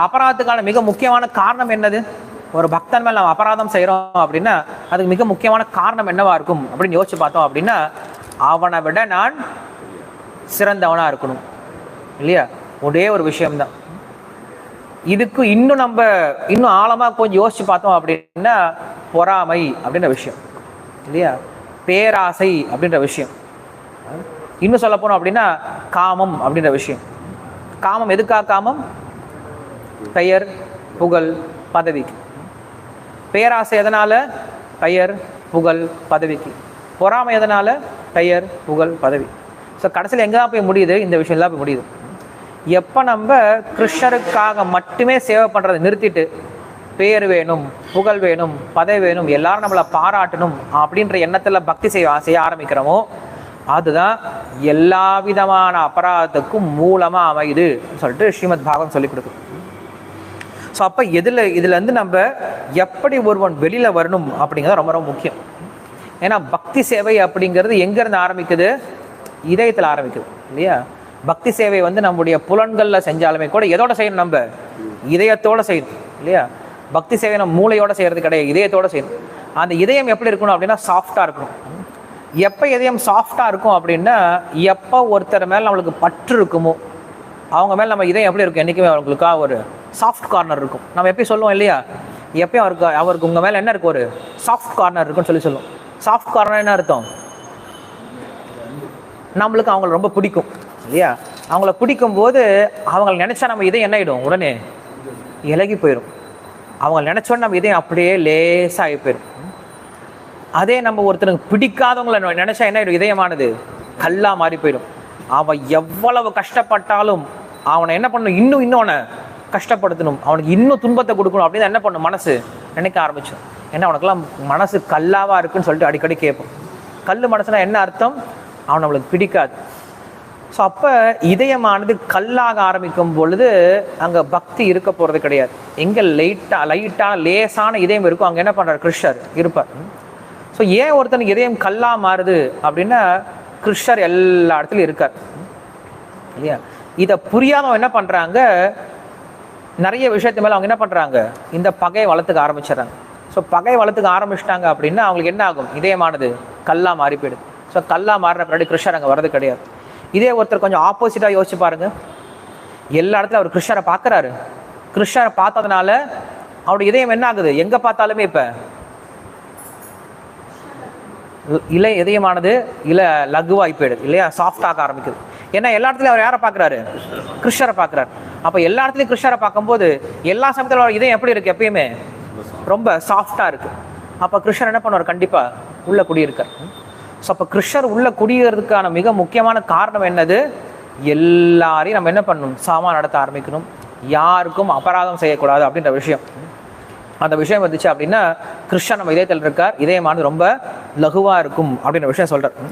அபராதத்துக்கான மிக முக்கியமான காரணம் என்னது? ஒரு பக்தன் மேல் நம்ம அபராதம் செய்கிறோம் அப்படின்னா அதுக்கு மிக முக்கியமான காரணம் என்னவா இருக்கும்? அப்படின்னு யோசிச்சு பார்த்தோம் அப்படின்னா அவனை விட நான் சிறந்தவனா இருக்கணும். இல்லையா? ஒரே ஒரு விஷயம்தான். இதுக்கு இன்னும் நம்ம இன்னும் ஆழமா கொஞ்சம் யோசிச்சு பார்த்தோம் அப்படின்னா பொறாமை அப்படின்ற விஷயம். இல்லையா? பேராசை அப்படின்ற விஷயம். இன்னும் சொல்ல போனோம் அப்படின்னா காமம் அப்படின்ற விஷயம். காமம் எதுக்காக காமம்? பெயர் புகழ் பதவிக்கு பேராசை எதனால? பெயர் புகழ் பதவிக்கு பொறாமை எதனால? பெயர் புகழ் பதவி. ஸோ கடைசியில் எங்கே தான் போய் முடியுது? இந்த விஷயம் தான் போய் முடியுது. எப்போ நம்ம கிருஷ்ணருக்காக மட்டுமே சேவை பண்ணுறதை நிறுத்திட்டு பேர் வேணும் புகழ் வேணும் பதவி வேணும் எல்லாரும் நம்மளை பாராட்டணும் அப்படின்ற எண்ணத்தில் பக்தி செய்ய செய்ய ஆரம்பிக்கிறோமோ அதுதான் எல்லா விதமான அபராதத்துக்கும் மூலமாக அமையுது சொல்லிட்டு ஸ்ரீமத் பாகம் சொல்லி கொடுக்குது. ஸோ அப்போ எதில் இதுலேருந்து நம்ம எப்படி ஒருவன் வெளியில் வரணும் அப்படிங்கிறது ரொம்ப ரொம்ப முக்கியம். ஏன்னா பக்தி சேவை அப்படிங்கிறது எங்கேருந்து ஆரம்பிக்குது? இதயத்தில் ஆரம்பிக்குது இல்லையா? பக்தி சேவை வந்து நம்முடைய புலன்களில் செஞ்சாலுமே கூட எதோட செய்யணும் நம்ம? இதயத்தோடு செய்யணும் இல்லையா? பக்தி சேவை நம்ம மூளையோட செய்கிறது கிடையாது இதயத்தோடு செய்யணும். அந்த இதயம் எப்படி இருக்கணும் அப்படின்னா சாஃப்டாக இருக்கணும். எப்போ இதயம் சாஃப்டாக இருக்கும் அப்படின்னா எப்போ ஒருத்தர் மேலே நம்மளுக்கு பற்று இருக்குமோ அவங்க மேலே நம்ம இதயம் எப்படி இருக்கும்? என்றைக்குமே அவங்களுக்காக ஒரு சாஃப்ட் கார்னர் இருக்கும். நம்ம எப்பயும் சொல்லுவோம் இல்லையா? எப்பயும் அவருக்கு அவருக்கு உங்கள் மேலே என்ன இருக்கு ஒரு சாஃப்ட் கார்னர் இருக்குன்னு சொல்லி சொல்லுவோம். சாஃப்ட் கார்னர் என்ன அர்த்தம்? நம்மளுக்கு அவங்கள ரொம்ப பிடிக்கும் இல்லையா? அவங்கள பிடிக்கும் போது அவங்கள நினச்சா நம்ம இதயம் என்ன ஆகிடும் உடனே இலகி போயிடும் அவங்க நினச்சோன்னு நம்ம இதயம் அப்படியே லேசாகி போயிடும் அதே நம்ம ஒருத்தனுக்கு பிடிக்காதவங்கள நினச்சா நினைச்சா என்ன ஆயிடும்? இதயமானது கல்லா மாறி போயிடும் அவன் எவ்வளவு கஷ்டப்பட்டாலும் அவனை என்ன பண்ணணும்? இன்னும் இன்னொன்று கஷ்டப்படுத்தணும். அவனுக்கு இன்னும் துன்பத்தை கொடுக்கணும் அப்படின்னு என்ன பண்ணும்? மனசு நினைக்க ஆரம்பிச்சோம் ஏன்னா அவனுக்கெல்லாம் மனசு கல்லாவா இருக்குன்னு சொல்லிட்டு அடிக்கடி கேட்போம். கல் மனசுனா என்ன அர்த்தம்? அவன் நம்மளுக்கு பிடிக்காது. ஸோ அப்போ இதயமானது கல்லாக ஆரம்பிக்கும் பொழுது அங்கே பக்தி இருக்க போகிறது கிடையாது. எங்கே லைட்டாக லைட்டான லேசான இதயம் இருக்கும் அங்கே என்ன பண்ணுறார் கிருஷ்ணர் இருப்பார். ஸோ ஏன் ஒருத்தனுக்கு இதயம் கல்லா மாறுது அப்படின்னா கிருஷ்ணர் எல்லா இடத்துலையும் இருக்கார். இல்லையா? இதை புரியாதவங்க என்ன பண்ணுறாங்க நிறைய விஷயத்து மேலே அவங்க என்ன பண்ணுறாங்க இந்த பகையை வளர்த்துக்க ஆரம்பிச்சிடறாங்க. ஸோ பகை வளர்த்துக்க ஆரம்பிச்சிட்டாங்க அப்படின்னா அவங்களுக்கு என்ன ஆகும்? இதயமானது கல்லா மாறி போயிடுது ஸோ கல்லா மாறின பின்னாடி கிருஷ்ணர் அங்கே வர்றது கிடையாது. இதே ஒருத்தர் கொஞ்சம் ஆப்போசிட்டாக யோசிச்சு பாருங்க. எல்லா இடத்துல அவர் கிருஷ்ணரை பார்க்குறாரு. கிருஷ்ணரை பார்த்ததுனால அவருடைய இதயம் என்ன ஆகுது? எங்கே பார்த்தாலுமே இப்போ இலை இதயமானது இலை லகுவாகி போயிடுது. இல்லையா? சாஃப்டாக ஆரம்பிக்குது. ஏன்னா எல்லா இடத்துலையும் அவர் யாரை பார்க்குறாரு? கிருஷ்ணரை பார்க்குறாரு. அப்போ எல்லா இடத்துலையும் கிருஷ்ணரை பார்க்கும்போது எல்லா சமயத்தில் இதயம் எப்படி இருக்கு எப்பயுமே? ரொம்ப சாஃப்டாக இருக்கு. அப்போ கிருஷ்ணர் என்ன பண்ணுவார்? கண்டிப்பாக உள்ள குடியிருக்கார். ஸோ அப்போ கிருஷ்ணர் உள்ள குடியேறதுக்கான மிக முக்கியமான காரணம் என்னது? எல்லாரையும் நம்ம என்ன பண்ணணும்? சாமா நடத்த ஆரம்பிக்கணும். யாருக்கும் அபராதம் செய்யக்கூடாது அப்படின்ற விஷயம். அந்த விஷயம் வந்துச்சு அப்படின்னா கிருஷ்ணன் நம்ம இதயத்தில் இருக்கார். இதயமானது ரொம்ப லகுவாக இருக்கும் அப்படின்ற விஷயம் சொல்கிறார்